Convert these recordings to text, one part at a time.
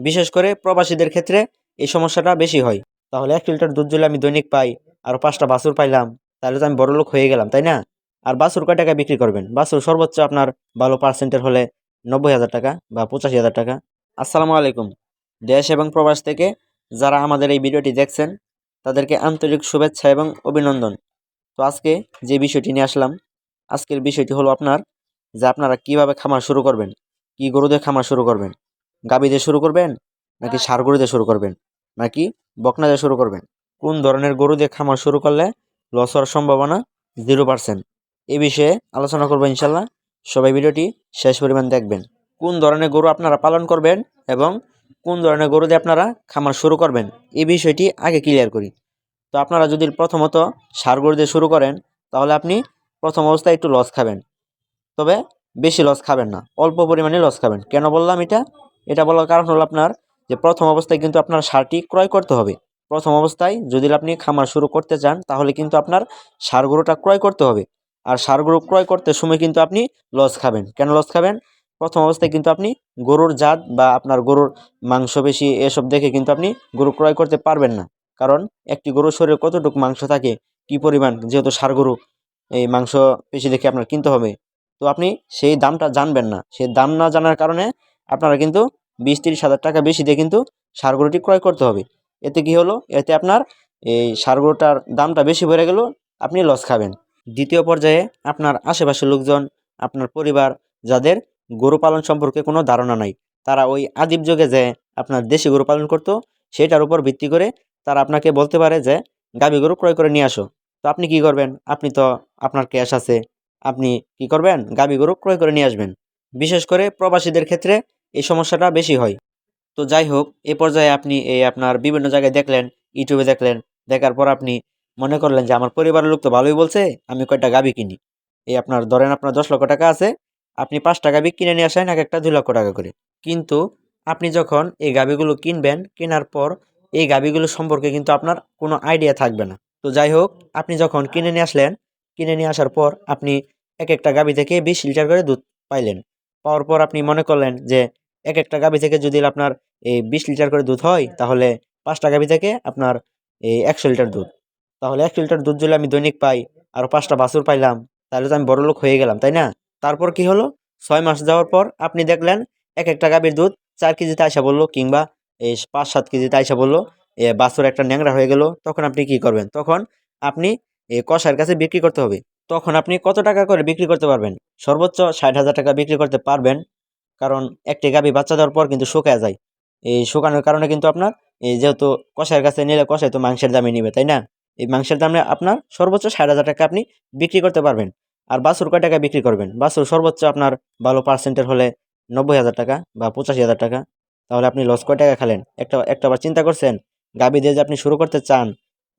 বিশেষ করে প্রবাসীদের ক্ষেত্রে এই সমস্যাটা বেশি হয়। তাহলে এক লিটার দুধ যদি আমি দৈনিক পাই, আর পাঁচটা বাছুর পাইলাম, তাহলে তো আমি বড় লোক হয়ে গেলাম, তাই না? আর বাছুর কয় টাকা বিক্রি করবেন? বাছুর সর্বোচ্চ আপনার ভালো পার্সেন্টের হলে নব্বই হাজার টাকা বা পঁচাশি হাজার টাকা। আসসালামু আলাইকুম। দেশ এবং প্রবাস থেকে যারা আমাদের এই ভিডিওটি দেখছেন, তাদেরকে আন্তরিক শুভেচ্ছা এবং অভিনন্দন। তো আজকে যে বিষয়টি নিয়ে আসলাম, আজকের বিষয়টি হলো আপনার, যে আপনারা কীভাবে খামার শুরু করবেন, কি গরু দিয়ে খামার শুরু করবেন গাবি দিয়ে শুরু করবেন? নাকি সার গরু দিয়ে শুরু করবেন? নাকি বকনা দিয়ে শুরু করবেন? কোন ধরনের গরু দিয়ে খামার শুরু করলে লস হওয়ার সম্ভাবনা জিরো পার্সেন্ট এ বিষয়ে আলোচনা করব ইনশাল্লাহ সবাই ভিডিওটি শেষ পরিমাণ দেখবেন। কোন ধরনের গরু আপনারা পালন করবেন এবং কোন ধরনের গরু দিয়ে আপনারা খামার শুরু করবেন? এই বিষয়টি আগে ক্লিয়ার করি। তো আপনারা যদি প্রথমত সার গরু দিয়ে শুরু করেন তাহলে আপনি প্রথম অবস্থায় একটু লস খাবেন। তবে বেশি লস খাবেন না। অল্প পরিমাণে লস খাবেন। কেন বললাম এটা? এটা বলার কারণ হলো আপনার যে প্রথম অবস্থায় কিন্তু আপনার সারটি ক্রয় করতে হবে। প্রথম অবস্থায় যদি আপনি খামার শুরু করতে চান, তাহলে কিন্তু আপনার সার গরুটা ক্রয় করতে হবে। আর সার গরু ক্রয় করতে সময় কিন্তু আপনি লস খাবেন। কেন লস খাবেন? প্রথম অবস্থায় কিন্তু আপনি গরুর জাত বা আপনার গরুর মাংস বেশি এসব দেখে কিন্তু আপনি গরু ক্রয় করতে পারবেন না। কারণ একটি গরুর শরীরে কতটুকু মাংস থাকে, কি পরিমাণ, যেহেতু সার গরু এই মাংস বেশি দেখে আপনার কিনতে হবে। তো আপনি সেই দামটা জানবেন না। সেই দাম না জানার কারণে আপনারা কিন্তু বিশ তিরিশ হাজার টাকা বেশি দিয়ে কিন্তু সার গরুটি ক্রয় করতে হবে। এতে কি হলো? এতে আপনার এই সার গরুটার দামটা বেশি বেড়ে গেল, আপনি লস খাবেন। দ্বিতীয় পর্যায়ে আপনার আশেপাশের লোকজন, আপনার পরিবার, যাদের গরু পালন সম্পর্কে কোনো ধারণা নাই, তারা ওই আদিব যুগে যে আপনার দেশি গরু পালন করতো, সেটার উপর ভিত্তি করে তারা আপনাকে বলতে পারে যে, গাভী গরু ক্রয় করে নিয়ে আসো। তো আপনি কি করবেন? আপনি তো আপনার ক্যাশ আছে, আপনি কি করবেন? গাভী গরু ক্রয় করে নিয়ে আসবেন। বিশেষ করে প্রবাসীদের ক্ষেত্রে এই সমস্যাটা বেশি হয়। তো যাই হোক এ পর্যায়ে আপনি এই আপনার বিভিন্ন জায়গায় দেখলেন, ইউটিউবে দেখলেন, দেখার পর আপনি মনে করলেন যে, আমার পরিবারের লোক তো ভালোই বলছে, আমি কয়টা গাভী কিনি? এই আপনার ধরেন আপনার দশ লক্ষ টাকা আছে, আপনি পাঁচটা গাভী কিনে নিয়ে আসেন, এক একটা দুই লক্ষ টাকা করে। কিন্তু আপনি যখন এই গাভীগুলো কিনবেন, কেনার পর এই গাভীগুলো সম্পর্কে কিন্তু আপনার কোনো আইডিয়া থাকবে না। তো যাই হোক আপনি যখন কিনে নিয়ে আসলেন, কিনে নিয়ে আসার পর আপনি এক একটা গাভী থেকে বিশ লিটার করে দুধ পাইলেন। পাওয়ার পর আপনি মনে করলেন যে এক একটা গাভী থেকে যদি আপনার এই বিশ লিটার করে দুধ হয়, তাহলে পাঁচটা গাভী থেকে আপনার এই একশো লিটার দুধ। তাহলে একশো লিটার দুধ যদি আমি দৈনিক পাই আর পাঁচটা বাছুর পাইলাম, তাহলে তো আমি বড় লোক হয়ে গেলাম, তাই না? তারপর কি হলো? ছয় মাস যাওয়ার পর আপনি দেখলেন এক একটা গাভীর দুধ চার কেজিতে আইসা বলল কিংবা এই পাঁচ সাত কেজিতে আইসা বলল বাছুর একটা ন্যাংরা হয়ে গেল, তখন আপনি কি করবেন? তখন আপনি কষার কাছে বিক্রি করতে হবে। তখন আপনি কত টাকা করে বিক্রি করতে পারবেন? সর্বোচ্চ ষাট হাজার টাকা বিক্রি করতে পারবেন, কারণ একটি গাভী বাচ্চা দেওয়ার পর কিন্তু শুকায় যায়। এই শুকানোর কারণে কিন্তু আপনার এই যেহেতু কষায়ের কাছে নিলে কষায় তো মাংসের দামে নিবে, তাই না? এই মাংসের দামে আপনার সর্বোচ্চ ষাট হাজার টাকা আপনি বিক্রি করতে পারবেন। আর বাছুর কয় টাকা বিক্রি করবেন? বাছুর সর্বোচ্চ আপনার ভালো পার্সেন্টের হলে নব্বই হাজার টাকা বা পঁচাশি হাজার টাকা। তাহলে আপনি লস কয় টাকা খেলেন? একটা একটা বার চিন্তা করছেন? গাভী দিয়ে যে আপনি শুরু করতে চান,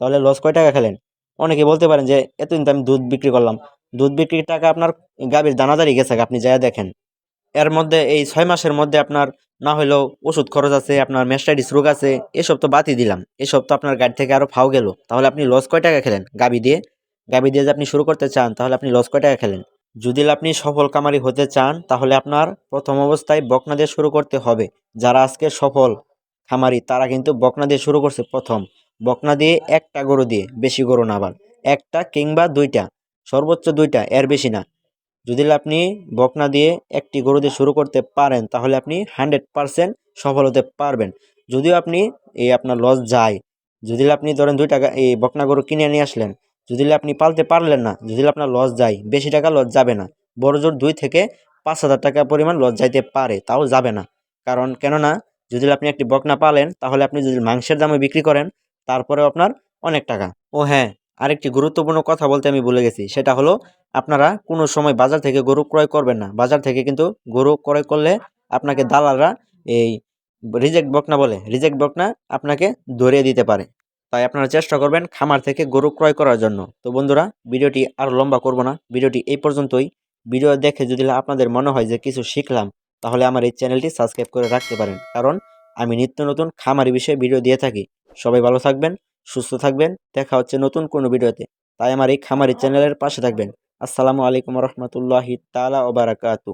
তাহলে লস কয় টাকা খেলেন? অনেকে বলতে পারেন যে, এতদিন তো আমি দুধ বিক্রি করলাম। দুধ বিক্রির টাকা আপনার গাভীর দানাদারি গেছে, আপনি যায় দেখেন। এর মধ্যে এই ছয় মাসের মধ্যে আপনার না হলেও ওষুধ খরচ আছে, আপনার মেস্টাইটিস রোগ আছে, এসব তো বাতি দিলাম। এসব তো আপনার গাড়ি থেকে আরও ফাও গেল। তাহলে আপনি লস কয় টাকা খেলেন গাবি দিয়ে? গাবি দিয়ে যে আপনি শুরু করতে চান, তাহলে আপনি লস কয় টাকা খেলেন? যদি আপনি সফল কামারি হতে চান, তাহলে আপনার প্রথম অবস্থায় বকনা দিয়ে শুরু করতে হবে। যারা আজকে সফল খামারি তারা কিন্তু বকনা দিয়ে শুরু করছে প্রথম। বকনা দিয়ে একটা গরু দিয়ে, বেশি গরু না আবার একটা কিংবা দুইটা, সর্বোচ্চ দুইটা, এর বেশি না। যদি আপনি বকনা দিয়ে একটি গরু দিয়ে শুরু করতে পারেন, তাহলে আপনি হান্ড্রেড পারসেন্ট সফল হতে পারবেন। যদিও আপনি এই আপনার লস যায়, যদি আপনি ধরেন দুই টাকা এই বকনা গরু কিনে নিয়ে আসলেন, যদি আপনি পালতে পারলেন না, যদি আপনার লস যায়, বেশি টাকা লস যাবে না। বড় জোর দুই থেকে পাঁচ হাজার টাকা পরিমাণ লস যাইতে পারে, তাও যাবে না। কারণ কেননা, যদি আপনি একটি বকনা পালেন, তাহলে আপনি যদি মাংসের দামে বিক্রি করেন তারপরেও আপনার অনেক টাকা। ও হ্যাঁ আরেকটি গুরুত্বপূর্ণ কথা বলতে আমি ভুলে গেছি, সেটা হলো আপনারা কোনো সময় বাজার থেকে গরু ক্রয় করবেন না। বাজার থেকে কিন্তু গরু ক্রয় করলে আপনাকে দালালরা এই রিজেক্ট বকনা বলে, রিজেক্ট বকনা আপনাকে ধরিয়ে দিতে পারে। তাই আপনারা চেষ্টা করবেন খামার থেকে গরু ক্রয় করার জন্য। তো বন্ধুরা, ভিডিওটি আর লম্বা করব না। ভিডিওটি এই পর্যন্তই। ভিডিও দেখে যদি আপনাদের মনে হয় যে কিছু শিখলাম, তাহলে আমার এই চ্যানেলটি সাবস্ক্রাইব করে রাখতে পারেন। কারণ আমি নিত্য নতুন খামারি বিষয়ে ভিডিও দিয়ে থাকি। সবাই ভালো থাকবেন, সুস্থ থাকবেন, দেখা হচ্ছে নতুন কোনো ভিডিওতে। তাই আমার এই খামারি চ্যানেলের পাশে থাকবেন। আসসালামু আলাইকুম রহমতুল্লাহি তালা ওবারাকাতু